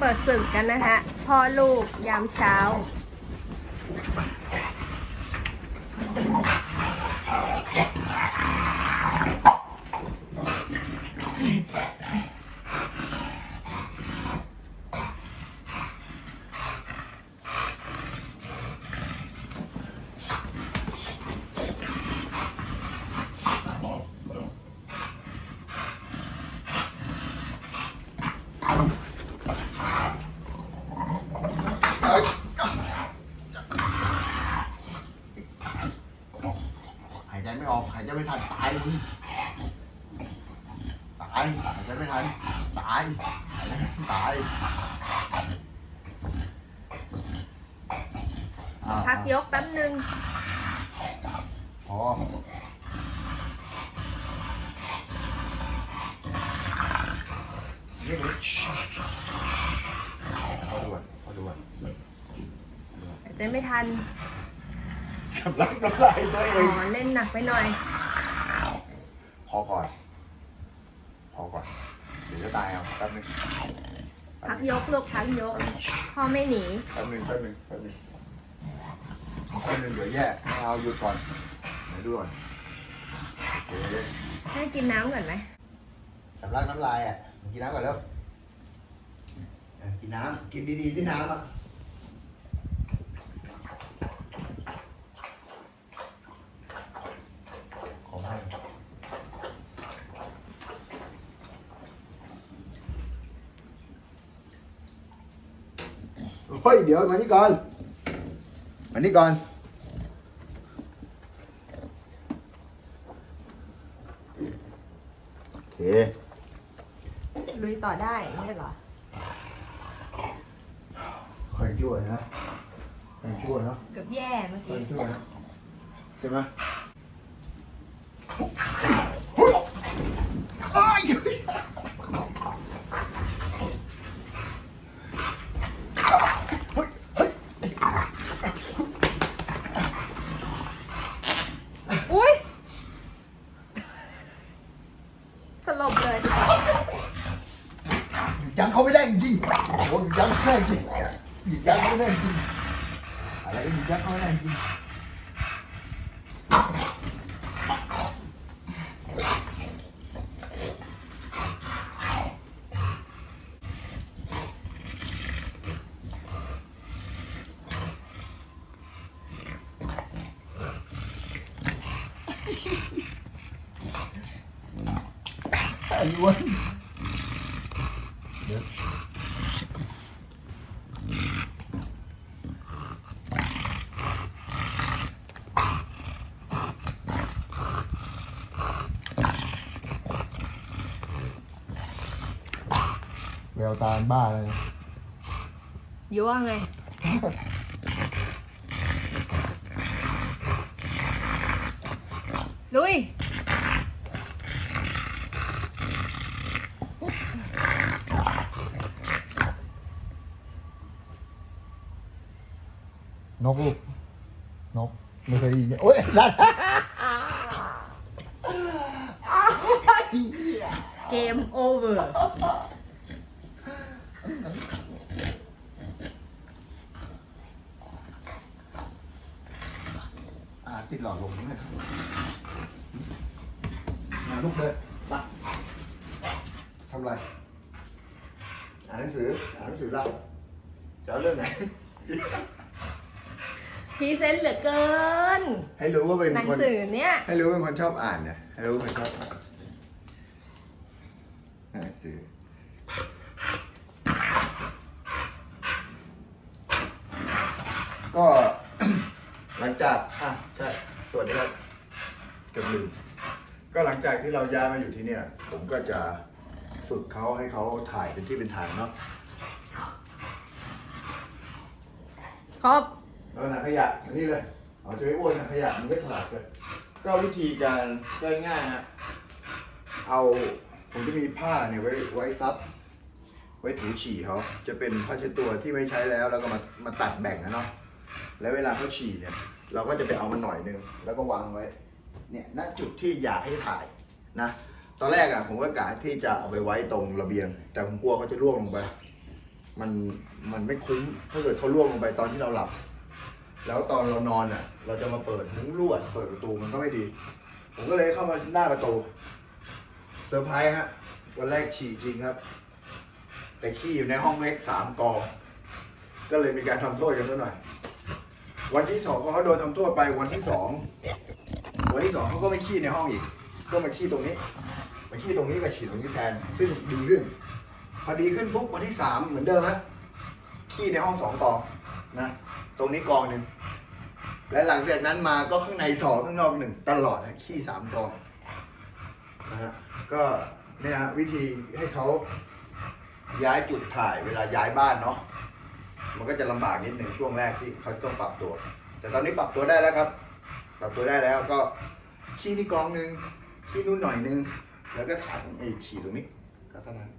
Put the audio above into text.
เปิดศึกกันนะฮะพ่อลูกยามเช้า ไม่ออกหายใจไม่ทันตายเลยตายหายใจไม่ทันตายหายใจไม่ทันตายอ่าพักยกแป๊บนึง พอนี่เลยพอด่วนพอด่วน หายใจไม่ทัน สำลักน้ำลายตัวเออ๋ง อเล่นหนักไปหน่อย พอก่อน พอก่อน เดี๋ยวจะตายเอาแป๊บนึงพักยกลูกพักยก พ่อไม่หนี แป๊บนึงแป๊บนึงแป๊บนึงแป๊บนึงเดี๋ยวแย่ไม่เอาหยุดก่อนเดี๋ยวดูก่อนโอเคให้กินน้ำก่อนไหมสำลักน้ำลายอะกินน้ำก่อนแล้วเออกินน้ำกินดีๆที่น้ำอะ เฮ้ยเดี๋ยวมานี่ก่อนมานี่ก่อน โอเค ลุยต่อได้ไม่ใช่เหรอคอยชั่วนะคอยชั่วเนาะเกือบแย่เมื่อคอกี้ยชั่วนะใช่ไหมอ้ายเฮ้ยเฮ้ย อุ้ยสลบเลย ยังเขาไม่ได้จริงๆโอ้ยยังไม่ได้จริง ยังไม่ได้จริงอะไรก็ยังเขาไม่ได้จริง ไอ้วันเดี๋ยว แววตาบ้าเลยอยู่ว่าไง ลุย นกลูก นก ไม่เคยได้ยินโอ้ยไอ้สัตว์เกมโอเวอร์ อ่าติด หลอดลมนี่นะครับมาลูกเลยมาทำไร อ่านหนังสือ อ่านหนังสือเราจะเอาเรื่องไหน พรีเซนต์เหลือเกิน ให้รู้ว่าเป็นหนังคน สือเนี่ย ให้รู้ว่าเป็นคนชอบอ่านนะให้รู้ว่าเป็นคนชอบอ่านอ่านหนังสือก็ หลังจากอะใช่สวัสดีครับเกือบลืมก็หลังจากที่เราย้ายมาอยู่ที่เนี่ย ผมก็จะฝึกเขาให้เขาถ่ายเป็นที่เป็นทางเนาะครบแล้วถังขยะอันนี้เลยเอาจะให้อ้วนถังขยะมันก็ฉลาดเลยก็วิธีการง่ายๆฮะเอาผมจะมีผ้าเนี่ยไว้ไว้ซับ ไว้ถูฉี่เขาจะเป็นผ้าเช็ดตัวที่ไม่ใช้แล้วแล้วก็มามาตัดแบ่งนะเนาะ แล้วเวลาเขาฉี่เนี่ย เราก็จะไปเอามันหน่อยนึงแล้วก็วางไว้ เนี่ยณจุดที่อยากให้ถ่ายนะ ตอนแรกอะผมก็กะที่จะเอาไปไว้ตรงระเบียง แต่ผมกลัวเขาจะร่วงลงไป มันมันไม่คุ้มถ้าเกิดเขาล่วงลงไปตอนที่เราหลับ แล้วตอนเรานอนอะ เราจะมาเปิดมุ้งลวด เปิดประตูมันก็ไม่ดี ผมก็เลยเข้ามาหน้าประตูเซอร์ไพรส์ฮะวันแรกฉี่จริงครับ แต่ขี้อยู่ในห้องเล็กสามกอง ก็เลยมีการทำโทษกันซะหน่อย วันที่สองพอเขาโดนทำโทษไปวันที่สองวันที่สองเขาก็ไม่ขี้ในห้องอีก ก็มาขี้ตรงนี้มาขี้ตรงนี้กับฉี่ตรงนี้แทน ซึ่งดีขึ้น พอดีขึ้นปุ๊บวันที่สามเหมือนเดิมฮะขี้ในห้องสองกองนะตรงนี้กองหนึ่งและหลังจากนั้นมาก็ข้างในสองข้างนอกหนึ่งตลอดนะขี้สามกองนะฮะก็เนี่ยฮะวิธีให้เขาย้ายจุดถ่ายเวลาย้ายบ้านเนาะ มันก็จะลำบากนิดหนึ่งช่วงแรกที่เขาต้องปรับตัว แต่ตอนนี้ปรับตัวได้แล้วครับ ปรับตัวได้แล้วก็ขี้นี่กองหนึ่งขี้นู่นหน่อยหนึง แล้วก็ถ่ายไอ้ขี้ตรงนี้ก็เท่านั้น